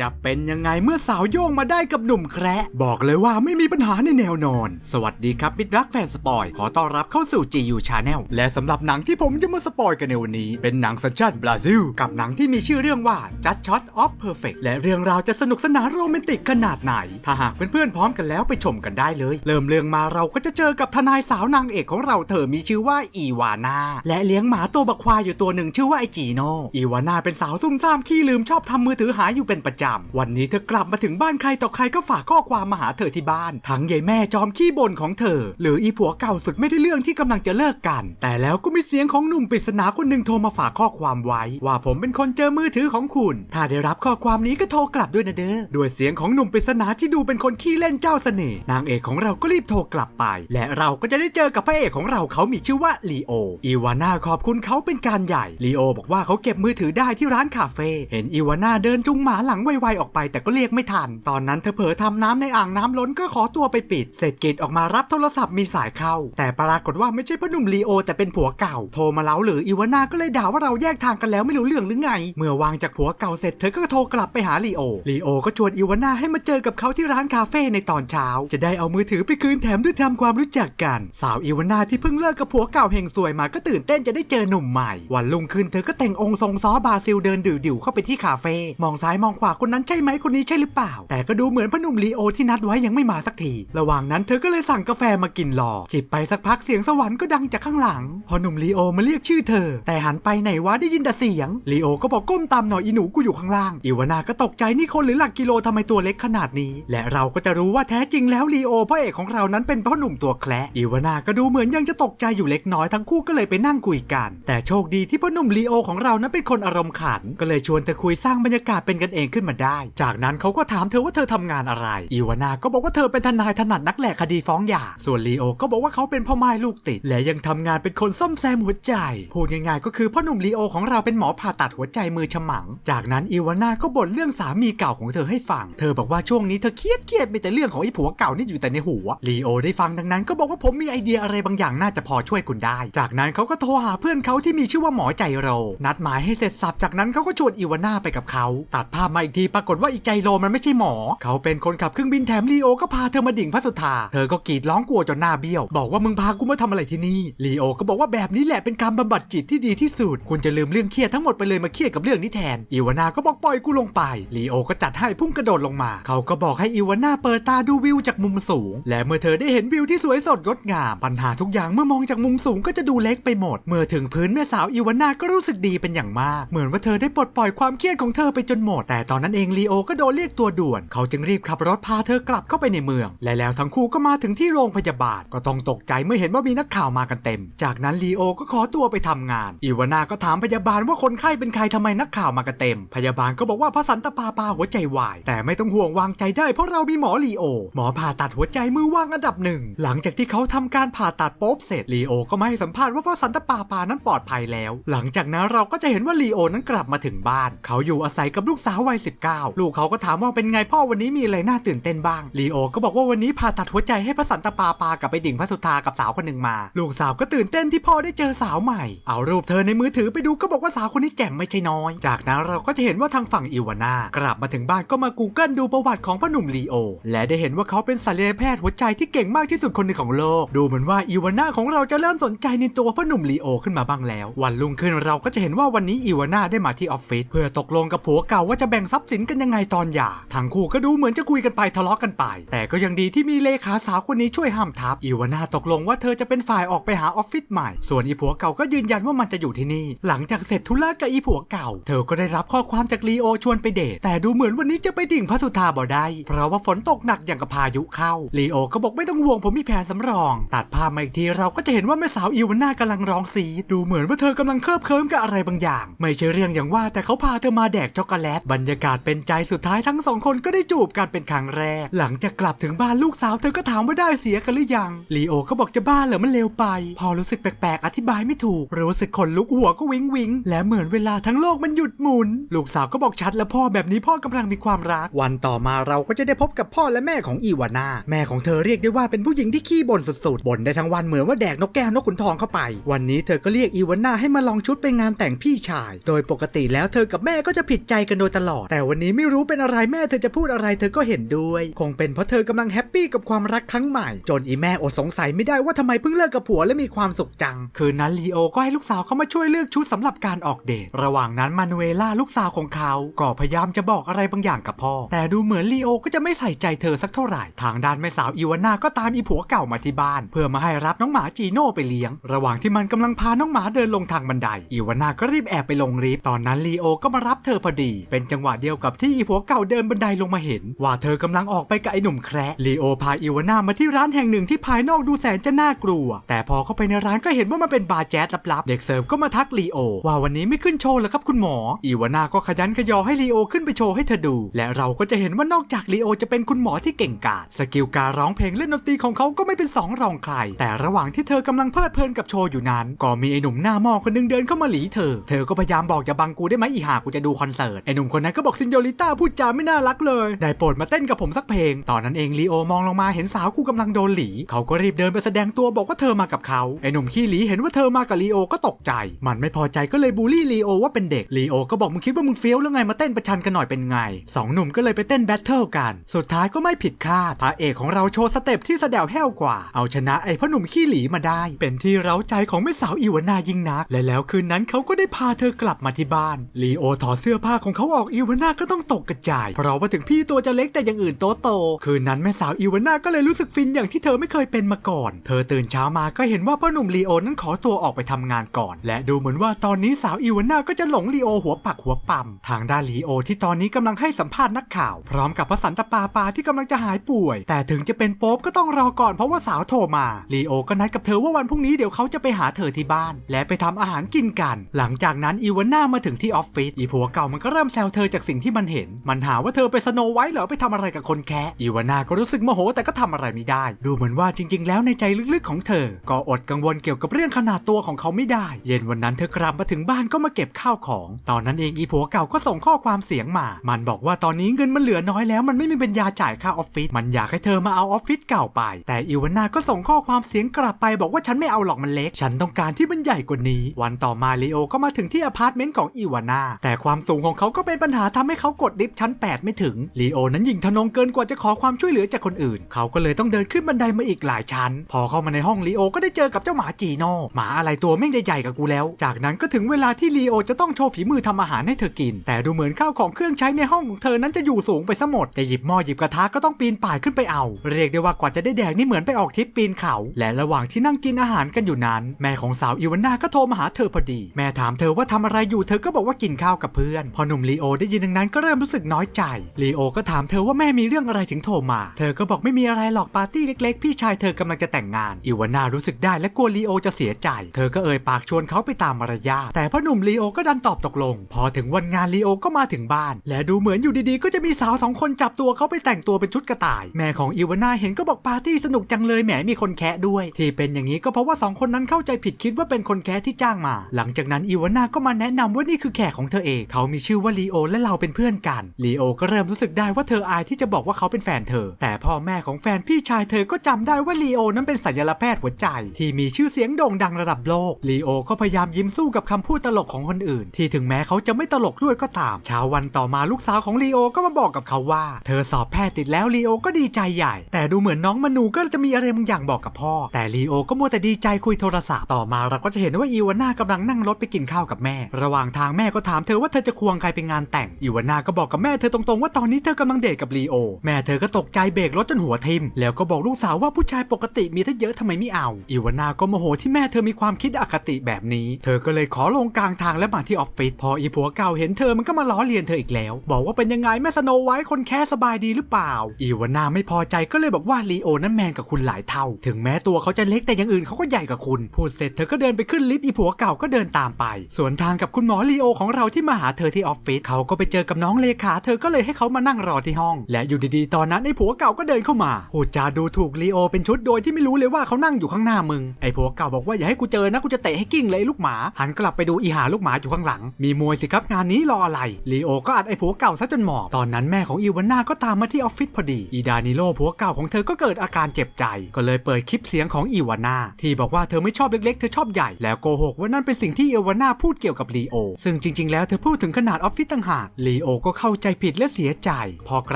จะเป็นยังไงเมื่อสาวโยงมาได้กับหนุ่มแคระบอกเลยว่าไม่มีปัญหาในแนวนอน สวัสดีครับมิตรรักแฟนสปอย ขอต้อนรับเข้าสู่ GU Channel และสำหรับหนังที่ผมจะมาสปอยกันในวันนี้ เป็นหนังสัญชาติบราซิล กับหนังที่มีชื่อเรื่องว่า Just Shot of Perfect และเรื่องราวจะสนุกสนานโรแมนติกขนาดไหน ถ้าหากเพื่อนๆพร้อมกันแล้วไปชมกันได้เลย เริ่มเรื่องมาเราก็จะเจอกับทนายสาวนางเอกของเราเธอมีชื่อว่าอีวาน่าและเลี้ยงหมาตัวบักควายอยู่ตัวหนึ่งชื่อว่าไอจีโนอีวาน่าเป็นสาวซุ่มซ่ามขี้ลืมชอบทำมือถือหายอยู่เป็นประจำวันนี้เธอกลับมาถึงบ้านใครต่อใครก็ฝากข้อความมาหาเธอที่บ้าน ทั้งยายแม่จอมขี้บ่นของเธอ หรืออีผัวเก่าสุดไม่ได้เรื่องที่กำลังจะเลิกกัน แต่แล้วก็มีเสียงของหนุ่มปริศนาคนหนึ่งโทรมาฝากข้อความไว้ ว่าผมเป็นคนเจอมือถือของคุณ ถ้าได้รับข้อความนี้ก็โทรกลับด้วยนะเด้อด้วยเสียงของหนุ่มปริศนาที่ดูเป็นคนขี้เล่นเจ้าเสน่ห์นางเอกของเราก็รีบโทรกลับไป และเราก็จะได้เจอกับพระเอกของเราเขามีชื่อว่าลีโออีวาน่าขอบคุณเขาเป็นการใหญ่ลีโอบอกว่าเขาเก็บมือถือได้ที่ร้านคาเฟ่เห็นอีวาน่าเดินจุงหมาหลังไวๆออกไปแต่ก็เรียกไม่ทัน ตอนนั้นเธอเผลอทำน้ำในอ่างน้ำล้นก็ขอตัวไปปิดเสร็จกิจออกมารับโทรศัพท์มีสายเข้า แต่ปรากฏว่าไม่ใช่พ่อหนุ่มลีโอ แต่เป็นผัวเก่า โทรมาเล้าหรืออีวาน่าก็เลยด่าว่าเราแยกทางกันแล้วไม่รู้เรื่องหรือไง เมื่อวางจากผัวเก่าเสร็จเธอก็โทรกลับไปหาลีโอ ลีโอก็ชวนอีวาน่าให้มาเจอกับเขาที่ร้านคาเฟ่ในตอนเช้า จะได้เอามือถือไปคืนแถมด้วยทำความรู้จักกัน สาวอีวาน่าที่เพิ่งเลิกกับผัวเก่าเฮงซวยมาก็ตื่นเต้นจะได้เจอหนุ่มใหม่ วันรุ่งขึ้นเธอก็แต่งองค์ทรงซ้อบาซิลเดินดิ่วๆเข้าไปที่คาเฟ่มองซ้ายมองขวาคนนั้นใช่ไหมคนนี้ใช่หรือเปล่า แต่ก็ดูเหมือนพ่อหนุ่มลีโอที่นัดไว้ยังไม่มาสักที ระหว่างนั้นเธอก็เลยสั่งกาแฟมากินรอ จิบไปสักพักเสียงสวรรค์ก็ดังจากข้างหลัง พอหนุ่มลีโอมาเรียกชื่อเธอ แต่หันไปไหนวะได้ยินแต่เสียงลีโอก็บอกก้มตามหน่อยอีหนูกูอยู่ข้างล่างอีวานาก็ตกใจนี่คนหรือหลักกิโลทำไมตัวเล็กขนาดนี้ และเราก็จะรู้ว่าแท้จริงแล้วลีโอพระเอกของเรานั้นเป็นพ่อหนุ่มตัวแคละอีวานาก็ดูเหมือนยังจะตกใจอยู่เล็กน้อยทั้งคู่ก็เลยไปนั่งคุยกัน แต่โชคดีที่พ่อหนุ่มลีโอของเรานั้นเป็นคนอารมณ์ขันก็เลยชวนเธอคุยสร้างบรรยากาศเป็นกันเองขึ้นมาได้ จากนั้นเขาก็ถามเธอว่าเธอทำงานอะไร อีวานาก็บอกว่าเธอเป็นทนายถนัดนักแหลกคดีฟ้องหย่า ส่วนลีโอก็บอกว่าเขาเป็นพ่อไม้ลูกติด และยังทำงานเป็นคนซ่อมแซมหัวใจ พูดง่ายๆก็คือพ่อหนุ่มลีโอของเราเป็นหมอผ่าตัดหัวใจมือฉมัง จากนั้นอีวานาก็บ่นเรื่องสามีเก่าของเธอให้ฟัง เธอบอกว่าช่วงนี้เธอเครียดเครียดๆมีแต่เรื่องของไอ้ผัวเก่านี่อยู่แต่ในหัว ลีโอได้ฟังดังนั้นก็บอกว่าผมมีไอเดียอะไรบางอย่างน่าจะพอช่วยคุณได้ จากนั้นเขาก็โทรหาเพื่อนเขาที่มีชื่อว่าหมอใจโร นัดหมายให้เสร็จสับจากนั้นเขาก็ชวนอีวานาไปกับเขา ตัดภาพมาอีกทีปรากฏว่าอีใจโรมันไม่ใช่หมอ เขาเป็นคนขับเครื่องบินแถมลีโอก็พาเธอมาดิ่งพระสุธา เธอก็กรีดร้องกลัวจนหน้าเบี้ยว บอกว่ามึงพากูมาทำอะไรที่นี่ลีโอก็บอกว่าแบบนี้แหละเป็นการบำบัดจิตที่ดีที่สุด คุณจะลืมเรื่องเครียดทั้งหมดไปเลยมาเครียดกับเรื่องนี้แทน อีวาน่าก็บอกปล่อยกูลงไปลีโอก็จัดให้พุ่งกระโดดลงมา เขาก็บอกให้อีวาน่าเปิดตาดูวิวจากมุมสูง และเมื่อเธอได้เห็นวิวที่สวยสดงดงาม ปัญหาทุกอย่างเมื่อมองจากมุมสูงก็จะดูเล็กไปหมด เมื่อถึงพื้นแม่สาวอีวาน่าก็รู้สึกดีเป็นอย่างมาก เหมือนว่าเธอได้ปลดปล่อยความเครียดของเธอไปจนหมด แต่ตอนนั้นเองลีโอก็โดนเรียกตัวด่วน เขาจึงรีบขับรถพาเธอกลับเข้าไปในเมือง และแล้วทั้งคู่ก็มาถึงที่โรงพยาบาล ก็ต้องตกใจเมื่อเห็นว่ามีนักข่าวมากันเต็ม จากนั้นลีโอก็ขอตัวไปทำงาน อีวาน่าก็ถามพยาบาลว่าคนไข้เป็นใครทำไมนักข่าวมากันเต็ม พยาบาลก็บอกว่าพระสันตะปาปาหัวใจวาย แต่ไม่ต้องห่วงวางใจได้เพราะเรามีหมอลีโอ หมอผ่าตัดหัวใจมือว่างอันดับหนึ่ง หลังจากที่เขาทำการผ่าตัดปุ๊บเสร็จลีโอก็มาให้สัมภาษณ์ว่าพระสันตะปาปานั้นปลอดภัยแล้ว หลังจากนั้นเราก็จะเห็นว่าลีโอนั้นกลับมาถึงบ้าน เขาอยู่อาศัยกับลูกสาววัย19 ลูกเขาก็ถามว่าเป็นไงพ่อวันนี้มีอะไรน่าตื่นเต้นบ้างลีโอก็บอกว่าวันนี้ผ่าตัดหัวใจให้พระสันตะปาปากับไปดิ่งพระสุธากับสาวคนหนึ่งมา ลูกสาวก็ตื่นเต้นที่พ่อได้เจอสาวใหม่ เอารูปเธอในมือถือไปดูก็บอกว่าสาวคนนี้แจ่มไม่ใช่น้อย จากนั้นเราก็จะเห็นว่าทางฝั่งอีวาน่ากลับมาถึงบ้านก็มา Google ดูประวัติของพ่อหนุ่มลีโอ และได้เห็นว่าเขาเป็นศัลยแพทย์หัวใจที่เก่งมากที่สุดคนหนึ่งของโลก ดูเหมือนว่าอีวาน่าของเราจะเริ่มสนใจในตัวพ่อหนุ่มลีโอขึ้นมาบ้างแล้ว วันรุ่งขึ้นเราก็จะเห็นว่าวันนี้อีวาน่าได้มาที่ออฟฟิศเพื่อตกลงกับผัวเก่าว่าจะแบ่งทรัพย์สินกันยังไงตอนหย่าทั้งคู่ก็ดูเหมือนจะคุยกันไปทะเลาะกันไป แต่ก็ยังดีที่มีเลขาสาวคนนี้ช่วยห้ามทับอีวาน่าตกลงว่าเธอจะเป็นฝ่ายออกไปหาออฟฟิศใหม่ ส่วนอีผัวเก่าก็ยืนยันว่ามันจะอยู่ที่นี่ หลังจากเสร็จธุระกับอีผัวเก่า เธอก็ได้รับข้อความจากลีโอชวนไปเดทแต่ดูเหมือนวันนี้จะไปดิ่งพระสุธาบ่ได้เพราะว่าฝนตกหนักอย่างกับพายุเข้าลีโอก็บอกไม่ต้องห่วงผมมีแผนสำรอง ตัดภาพมาอีกทีเราก็จะเห็นว่าแม่สาวอีวาน่ากำลังร้องซีดดูเหมือนว่าเธอกำลังเคลิบเคลิ้มกับอะไรบางอย่าง ไม่ใช่เรื่องอย่างว่าแต่เขาพาเธอมาแดกช็อกโกแลตบรรยากาศเป็นใจสุดท้ายทั้งสองคนก็ได้จูบกันเป็นครั้งแรก หลังจากกลับถึงบ้านลูกสาวเธอก็ถามว่าได้เสียกันหรือยังลีโอก็บอกจะบ้าเหรอมันเร็วไป พอรู้สึกแปลกๆ อธิบายไม่ถูก รู้สึกขนลุกหัวก็วิงวิงและเหมือนเวลาทั้งโลกมันหยุดหมุน ลูกสาวก็บอกชัดแล้วพ่อแบบนี้พ่อกำลังมีความรัก วันต่อมาเราก็จะได้พบกับพ่อและแม่ของอีวาน่าแม่ของเธอเรียกได้ว่าเป็นผู้หญิงที่ขี้บ่นสุดๆบ่นได้ทั้งวันเหมือนว่าแดกนกแก้วนกขุนทองเข้าไป วันนี้เธอก็เรียกอีวาน่าให้มาลองชุดไปงานแต่งพี่ชาย โดยปกติแล้วเธอกับแม่ก็จะผิดใจกันโดยตลอดแต่วันนี้ไม่รู้เป็นอะไรแม่เธอจะพูดอะไรเธอก็เห็นด้วย คงเป็นเพราะเธอกำลังแฮปปี้กับความรักครั้งใหม่ จนอีแม่อดสงสัยไม่ได้ว่าทำไมเพิ่งเลิกกับผัวและมีความสุขจัง คืนนั้นลีโอก็ให้ลูกสาวเขามาช่วยเลือกชุดสำหรับการออกเดท ระหว่างนั้นมานูเอล่าลูกสาวของเขา ก็พยายามจะบอกอะไรบางอย่างกับพ่อ แต่ดูเหมือนลีโอก็จะไม่ใส่ใจเธอสักเท่าไหร่ ทางด้านแม่สาวอีวาน่าก็ตามอีผัวเก่ามาที่บ้าน เพื่อมาให้รับน้องหมาจีโน่ไปเลี้ยง ระหว่างที่มันกำลังพาน้องหมาเดินลงทางบันไดอีวาน่าก็รีบแอบไปลงลิฟต์ตอนนั้นลีโอก็มารับเธอพอดี เป็นจังหวะเดียวกับที่อีผัวเก่าเดินบันไดลงมาเห็น ว่าเธอกำลังออกไปกับไอ้หนุ่มแคระลีโอพาอีวาน่ามาที่ร้านแห่งหนึ่งที่ภายนอกดูแสนจะน่ากลัว แต่พอเข้าไปในร้านก็เห็นว่ามันเป็นบาร์แจ๊สลับๆ เด็กเสิร์ฟก็มาทักลีโอ ว่าวันนี้ไม่ขึ้นโชว์เหรอครับคุณหมอ อีวาน่าก็ขยันขยอให้ลีโอขึ้นไปโชว์ให้เธอดู และเราก็จะเห็นว่านอกจากลีโอจะเป็นคุณหมอที่เก่งกาจสกิลการร้องเพลงเล่นดนตรีของเขาก็ไม่เป็นสองรองใคร แต่ระหว่างที่เธอกำลังเพลิดเพลินกับโชว์อยู่นั้น ก็มีไอ้หนุ่มหน้าหม้อคนนึงเดินเข้ามาหลีเธอ เธอก็พยายามบอกอย่าบังกูได้ไหมอีหากูจะดูคอนเสิร์ต ไอ้หนุ่มคนนั้นก็บอกซินโยลิต้าพูดจาไม่น่ารักเลย ได้โปรดมาเต้นกับผมสักเพลง ตอนนั้นเองลีโอมองลงมาเห็นสาวกูกำลังโดนหลี เขาก็รีบเดินไปแสดงตัวบอกว่าเธอมากับเขา ไอหนุ่มขี้หลีเห็นว่าเธอมากับลีโอก็ตกใจ มันไม่พอใจก็เลยบูลลี่ลีโอว่าเป็นเด็ก ลีโอก็บอกมึงคิดว่ามึงเฟี้ยวแล้วไงมาเต้นประชันกันหน่อยเป็นไงสองหนุ่มก็เลยไปเต้นแบทเทิลกัน สุดท้ายก็ไม่ผิดคาด พระเอกของเราโชว์สเต็ปที่แสดวแห้วกว่า เอาชนะไอ้พ่อหนุ่มขี้หลีมาได้ เป็นที่เร้าใจของแม่สาวอีวานายิ่งนัก และแล้วคืนนั้นเขาก็ได้พาเธอกลับมาที่บ้าน ลีโอถอดเสื้อผ้าของเขาออกอีวาน่าก็ต้องตกกระจาย เพราะว่าถึงพี่ตัวจะเล็กแต่อย่างอื่นโตโต คืนนั้นแม่สาวอีวาน่าก็เลยรู้สึกฟินอย่างที่เธอไม่เคยเป็นมาก่อน เธอตื่นเช้ามาก็เห็นว่าพ่อหนุ่มลีโอนั้นขอตัวออกไปทำงานก่อน และดูเหมือนว่าตอนนี้สาวอีวาน่าก็จะหลงลีโอหัวปักหัวปั๊มทางด้านลีโอที่ตอนนี้กำลังให้สัมภาษณ์นักข่าว พร้อมกับพระสันตปาปาที่กำลังจะหายป่วย แต่ถึงจะเป็นโป๊ปก็ต้องรอก่อนเพราะว่าสาวโทรมาลีโอก็นัดกับเธอว่าวันพรุ่งนี้เดี๋ยวเขาจะไปหาเธอที่บ้าน และไปทำอาหารกินกัน หลังจากนั้นอีวาน่ามาถึงที่ออฟฟิศอีผัวเก่ามันก็เริ่มแซวเธอจากสิ่งที่มันเห็น มันหาว่าเธอไปสโนไว้เหรอไปทำอะไรกับคนแคะอีวาน่าก็รู้สึกโมโหแต่ก็ทำอะไรไม่ได้ ดูเหมือนว่าจริง ๆ แล้วในใจลึกๆของเธอ ก็อดกังวลเกี่ยวกับเรื่องขนาดตัวของเขาไม่ได้ เย็นวันนั้นเธอกลับมาถึงบ้านก็มาเก็บข้าวของ ตอนนั้นเองอีผัวเก่าก็ส่งข้อความเสียงมา มันบอกว่าตอนนี้เงินมันเหลือน้อยแล้ว มันไม่มีปัญญาจ่ายค่าออฟฟิศมันอยากให้เธอมาเอาออฟฟิศเก่าไป แต่อีวาน่าก็ส่งข้อความเสียงกลับไปบอกว่าฉันไม่เอาหรอกมันเล็ก ฉันต้องการที่มันใหญ่กว่านี้ วันต่อมาลีโอก็มาถึงที่อพาร์ตเมนต์ของอีวานาแต่ความสูงของเขาก็เป็นปัญหาทำให้เขากดลิฟต์ชั้น 8 ไม่ถึงลีโอนั้นยิงทะนงเกินกว่าจะขอความช่วยเหลือจากคนอื่น เขาก็เลยต้องเดินขึ้นบันไดมาอีกหลายชั้น พอเข้ามาในห้องลีโอก็ได้เจอกับเจ้าหมาจีโน่หมาอะไรตัวแม่งใหญ่ๆกับกูแล้ว จากนั้นก็ถึงเวลาที่ลีโอจะต้องโชว์ฝีมือทำอาหารให้เธอกิน แต่ดูเหมือนข้าวของเครื่องใช้ในห้องของเธอนั้นจะอยู่สูงไปซะหมดจะหยิบหม้อหยิบกระทะก็ต้องปีนป่ายขึ้นไปเอา เรียกได้ว่ากว่าจะได้แดกนี่เหมือนไปออกทริปปีนเขา และระหว่างที่นั่งกินอาหารกันอยู่นั้น แม่ของสาวอีวาน่าก็โทรมาหาเธอพอดี แม่ถามเธอว่าทำอะไรอยู่เธอก็บอกว่ากินข้าวกับเพื่อน พอหนุ่มลีโอได้ยินดังนั้นก็เริ่มรู้สึกน้อยใจลีโอก็ถามเธอว่าแม่มีเรื่องอะไรถึงโทรมา เธอก็บอกไม่มีอะไรหรอกปาร์ตี้เล็กๆ พี่ชายเธอกำลังจะแต่งงานอีวาน่ารู้สึกได้และกลัวลีโอจะเสียใจ เธอก็เอ่ยปากชวนเขาไปตามมารยาแต่พ่อหนุ่มลีโอก็ดันตอบตกลง พอถึงวันงานลีโอก็มาถึงบ้าน และดูเหมือนอยู่ดีๆ ก็จะมีสาวสองคนจับตัวเขาไปแต่งตัวเป็นชุดกระต่าย แม่ของอีวาน่าเห็นก็บอกปาร์ตี้สนุกจังเลยแหมมีคนแคะด้วย ที่เป็นอย่างนี้ก็เพราะว่าสองคนนั้นเข้าใจผิดคิดว่าเป็นคนแคะที่จ้างมา หลังจากนั้นอีวานาก็มาแนะนำว่านี่คือแขกของเธอเองเขามีชื่อว่าลีโอและเราเป็นเพื่อนกันลีโอก็เริ่มรู้สึกได้ว่าเธออายที่จะบอกว่าเขาเป็นแฟนเธอ แต่พ่อแม่ของแฟนพี่ชายเธอก็จำได้ว่าลีโอนั้นเป็นศัลยแพทย์หัวใจ ที่มีชื่อเสียงโด่งดังระดับโลกลีโอก็พยายามยิ้มสู้กับคำพูดตลกของคนอื่น ที่ถึงแม้เขาจะไม่ตลกด้วยก็ตามเช้าวันต่อมาลูกสาวของลีโอก็มาบอกกับเขาว่า เธอสอบแพทย์ติดแล้วลีโอก็ดีใจใหญ่ แต่ดูเหมือนน้องมนูก็จะมีอะไรบางอย่างบอกกับพ่อ แต่ลีโอก็มัวแต่ดีใจคุยโทรศัพท์ต่อมาเราก็จะเห็นว่าอีวาน่ากำลังนั่งรถไปกินข้าวกับแม่ ระหว่างทางแม่ก็ถามเธอว่าเธอจะควงใครไปงานแต่งอีวาน่าก็บอกกับแม่เธอตรงๆ ว่าตอนนี้เธอกำลังเดทกับลีโอ แม่เธอก็ตกใจเบรกรถจนหัวทิ่มแล้วก็บอกลูกสาวว่าผู้ชายปกติมีถ้าเยอะทำไมไม่เอา อีวาน่าก็โมโหที่แม่เธอมีความคิดอคติแบบนี้ เธอก็เลยขอลงกลางทางและมาที่ออฟฟิศพออีผัวเก่าเห็นเธอมันก็มาล้อเลียนเธออีกแล้ว บอกว่าเป็นยังไงแม่สโนไว้คนแค่สบายดีหรือเปล่า อีวาน่าไม่พอใจก็เลยบอกว่าลีโอนั้นแมนกับคุณหลายเท่า ถึงแม้ตัวเขาจะเล็กแต่อย่างอื่นเขาก็ใหญ่กว่าคุณพูดเสร็จเธอก็เดินไปขึ้นลิฟต์อีผัวเก่าก็เดินตามไป ส่วนทางกับคุณหมอลีโอของเราที่มาหาเธอที่ออฟฟิศเขาก็ไปเจอกับน้องเลขา เธอก็เลยให้เขามานั่งรอที่ห้อง และอยู่ดีๆ ตอนนั้นไอ้ผัวเก่าก็เดินเข้ามาพูดจาดูถูกลีโอเป็นชุดโดยที่ไม่รู้เลยว่าเขานั่งอยู่ข้างหน้ามึง ไอ้ผัวเก่าบอกว่าอย่าให้กูเจอนะกูจะเตะให้กิ้งเลยลูกหมา หันกลับไปดูอีหาลูกหมาอยู่ข้างหลัง มีมวยสิครับงานนี้รออะไรลีโอก็อัดไอ้ผัวเก่าซะจนหมอบตอนนั้นแม่ของอีวาน่าก็ตามมาที่ออฟฟิศพอดี อีดานิโลผัวเก่าของเธอก็เกิดอาการเจ็บใจ ก็เลยเปิดคลิปเสียงของอีวาน่าที่บอกว่าเธอไม่ชอบเล็กๆ เธอชอบใหญ่ แล้วโกหกว่านั่นเป็นสิ่งที่อีวาน่าพูดเกี่ยวกับลีโอ ซึ่งจริง ๆ แล้วเธอพูดถึงขนาดออฟฟิศต่างหากลลีโอก็เข้าใจผิดและเสียใจ พอก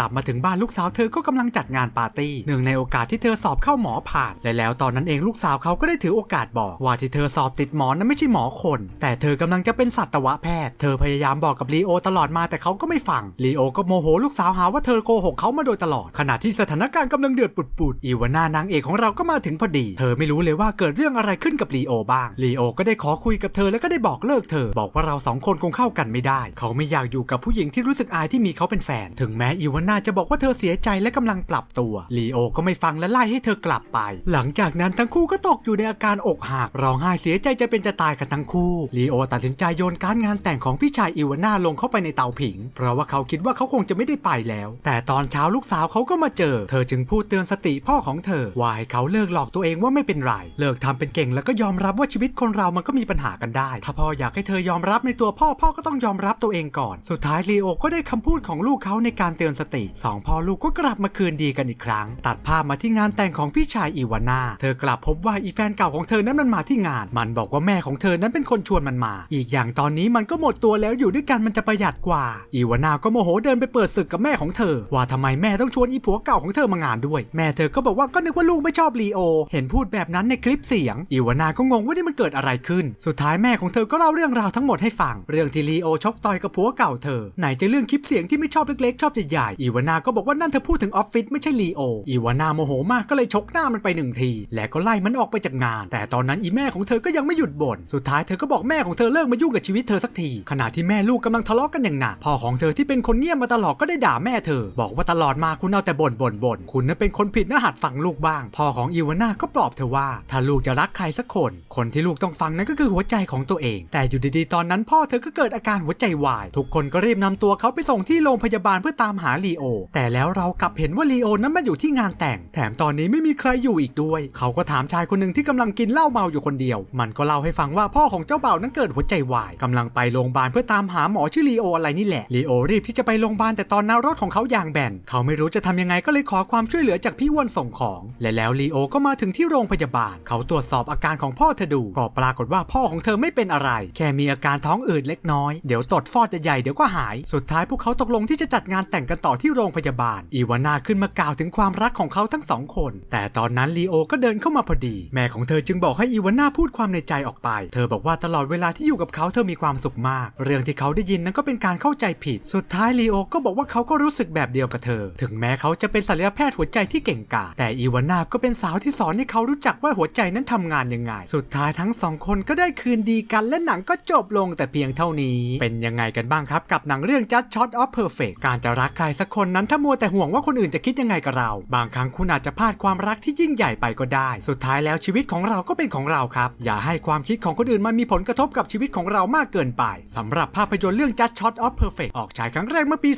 ลับมาถึงบ้านลูกสาวเธอก็กำลังจัดงานปาร์ตี้เนื่องในโอกาสที่เธอสอบเข้าหมอผ่าน และแล้วตอนนั้นเองลูกสาวเขาก็ได้ถือโอกาสบอกว่าที่เธอสอบติดหมอนั้นไม่ใช่หมอคน แต่เธอกำลังจะเป็นสัตวแพทย์ เธอพยายามบอกกับลีโอตลอดมาแต่เขาก็ไม่ฟังลีโอก็โมโหลูกสาวหาว่าเธอโกหกเขามาโดยตลอด ขณะที่สถานการณ์กำลังเดือดปุดๆอีวาน่านางเอกของเราก็มาถึงพอดี เธอไม่รู้เลยว่าเกิดเรื่องอะไรขึ้นกับลีโอบ้างลีโอก็ได้ขอคุยกับเธอแล้วก็ได้บอกเลิกเธอ บอกว่าเราสองคนคงเข้ากันไม่ได้ เขาไม่อยากอยู่กับผู้หญิงที่รู้สึกอายที่มีเขาเป็นแฟน ถึงแม้อีวาน่าจะบอกว่าเธอเสียใจและกำลังปรับตัวลีโอก็ไม่ฟังและไล่ให้เธอกลับไป หลังจากนั้นทั้งคู่ก็ตกอยู่ในอาการอกหักร้องไห้เสียใจจะเป็นจะตายกันทั้งคู่ลีโอตัดสินใจโยนการงานแต่งของพี่ชายอีวาน่าลงเข้าไปในเตาผิง เพราะว่าเขาคิดว่าเขาคงจะไม่ได้ไปแล้ว แต่ตอนเช้าลูกสาวเขาก็มาเจอ เธอจึงพูดเตือนสติพ่อของเธอว่าให้เขาเลิกหลอกตัวเองว่าไม่เป็นไร เลิกทำเป็นเก่งแล้วก็ยอมรับว่าชีวิตคนเรามันก็มีปัญหากันได้ ถ้าพ่ออยากให้เธอยอมรับในตัวพ่อพ่อก็ต้องยอมรับตัวเองก่อน สุดท้ายลีโอก็ได้คำพูดของลูกเขาในการเตือนสติสองพ่อลูกก็กลับมาคืนดีกันอีกครั้ง ตัดภาพมาที่งานแต่งของพี่ชายอีวาน่าเธอกลับพบว่าอีแฟนเก่าของเธอนั้นมันมาที่งาน มันบอกว่าแม่ของเธอนั้นเป็นคนชวนมันมา อีกอย่างตอนนี้มันก็หมดตัวแล้วอยู่ด้วยกันมันจะประหยัดกว่า อีวาน่าก็โมโหเดินไปเปิดศึกกับแม่ของเธอ ว่าทำไมแม่ต้องชวนอีผัวเก่าของเธอมางานด้วย แม่เธอก็บอกว่าก็นึกว่าลูกไม่ชอบลีโอ เห็นพูดแบบนั้นในคลิปเสียง อีวาน่าก็งงว่านี่มันเกิดอะไรขึ้น สุดท้ายแม่ของเธอก็เล่าเรื่องราวทั้งหมดให้ฟัง เรื่องที่ลีโอชกต่อยกับผัวเก่าเธอไหนจะเรื่องคลิปเสียงที่ไม่ชอบเล็กๆ ชอบใหญ่ๆ อีวาน่าก็บอกว่านั่นเธอพูดถึงออฟฟิศไม่ใช่ลีโอ อีวาน่าโมโหมากก็เลยชกหน้ามันไปหนึ่งที และก็ไล่มันออกไปจากงาน แต่ตอนนั้นอีแม่ของเธอก็ยังไม่หยุดบ่น สุดท้ายเธอก็บอกแม่ของเธอเลิกมายุ่งกับชีวิตเธอสักที ขณะที่แม่ลูกกำลังทะเลาะกันอย่างหนัก พ่อของเธอที่เป็นคนเงียบมาตลอดก็ได้ด่าแม่เธอ บอกว่าตลอดมาคุณเอาแต่บ่นบ่นบ่นคุณนั้นเป็นคนผิดนะหัดฟังลูกบ้าง พ่อของอีวาน่าก็ปลอบเธอว่า ถ้าลูกจะรักใครสักคน คนที่ลูกต้องฟังนั้นก็คือหัวใจของตัวเอง แต่อยู่ดีๆ ตอนนั้นพ่อเธอก็เกิดอาการหัวใจวาย ทุกคนก็รีบนำตัวเขาไปส่งที่โรงพยาบาลเพื่อตามหาลีโอ แต่แล้วเรากลับเห็นว่าลีโอนั้นมาอยู่ที่งานแต่ง แถมตอนนี้ไม่มีใครอยู่อีกด้วย เขาก็ถามชายคนหนึ่งที่กำลังกินเหล้าเมาอยู่คนเดียว มันก็เล่าให้ฟังว่าพ่อของเจ้าบ่าวนั้นเกิดหัวใจวายกำลังไปโรงพยาบาลเพื่อตามหาหมอชื่อลีโออะไรนี่แหละลีโอรีบที่จะไปโรงพยาบาลแต่ตอนนั้นรถของเขายางแบนเขาไม่รู้จะทำยังไงก็เลยขอความช่วยเหลือจากพี่อ้วนส่งของ และแล้วลีโอก็มาถึงที่โรงพยาบาล เขาตรวจสอบอาการของพ่อเธอดูก็ปรากฏว่าพ่อของเธอไม่เป็นอะไร แค่มีอาการท้องอืดเล็กน้อยเดี๋ยวตดฟอดใหญ่เดี๋ยวก็หายสุดท้ายพวกเขาตกลงที่จะจัดงานแต่งกันต่อที่โรงพยาบาล อีวาน่าขึ้นมากล่าวถึงความรักของเขาทั้งสองคน แต่ตอนนั้นลีโอก็เดินเข้ามาพอดี แม่ของเธอจึงบอกให้อีวาน่าพูดความในใจออกไป เธอบอกว่าตลอดเวลาที่อยู่กับเขาเธอมีความสุขมาก เรื่องที่เขาได้ยินนั้นก็เป็นการเข้าใจผิด สุดท้ายลีโอก็บอกว่าเขาก็รู้สึกแบบเดียวกับเธอ ถึงแม้เขาจะเป็นศัลยแพทย์หัวใจที่เก่งกาจแต่อีวาน่าก็เป็นสาวที่สอนให้เขารู้จักว่าหัวใจนั้นทำงานยังไง สุดท้ายทั้งสองคนก็ได้คืนดีกันและหนังก็จบลงแต่เพียงเท่านี้ เป็นยังไงกันบ้างครับกับหนังเรื่องื่อง Just Shot of Perfect การจะรักใครสักคนนั้นถ้ามัวแต่ห่วงว่าคนอื่นจะคิดยังไงกับเรา บางครั้งคุณอาจจะพลาดความรักที่ยิ่งใหญ่ไปก็ได้ สุดท้ายแล้วชีวิตของเราก็เป็นของเราครับ อย่าให้ความคิดของคนอื่นมันมีผลกระทบกับชีวิตของเรามากเกินไปสำหรับภาพยนตร์เรื่อง Just Shot of Perfect ออกฉายครั้งแรกเมื่อปี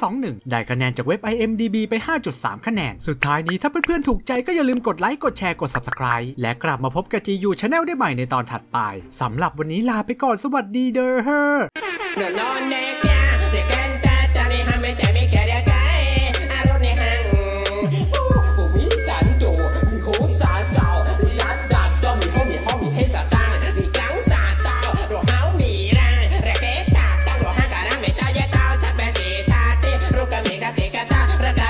2021 ได้คะแนนจากเว็บ IMDb ไป 5.3 คะแนน สุดท้ายนี้ถ้าเพื่อนๆถูกใจก็อย่าลืมกดไลค์กดแชร์กด Subscribe และกลับมาพบกับ GU Channel ได้ใหม่ในตอนถัดไปสำหรับวันนี้ลาไปก่อนสวัสดีเด้อ No, no, neck.